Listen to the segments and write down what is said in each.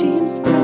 чим справа.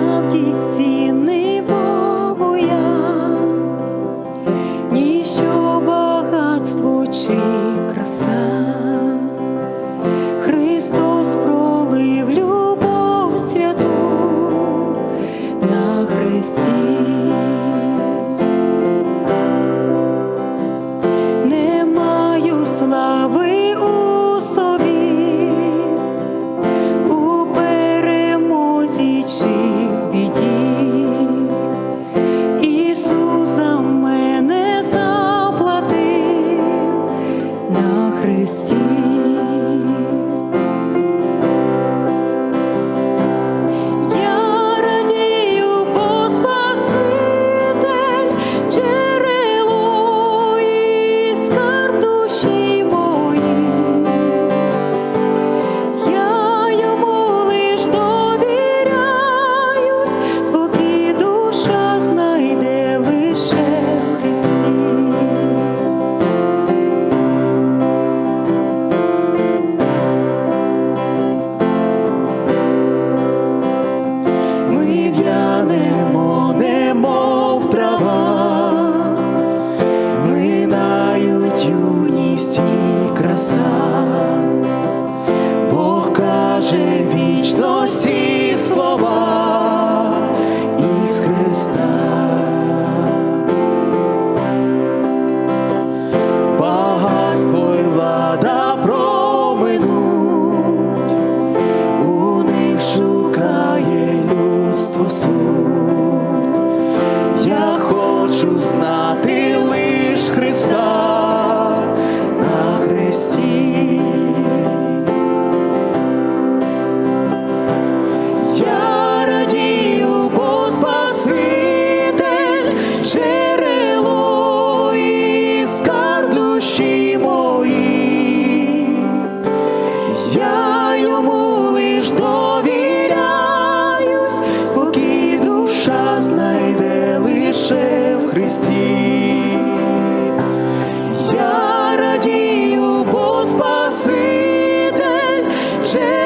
можу знати лиш Христа на хресті. Я радію, бо Спаситель, джерело Jay.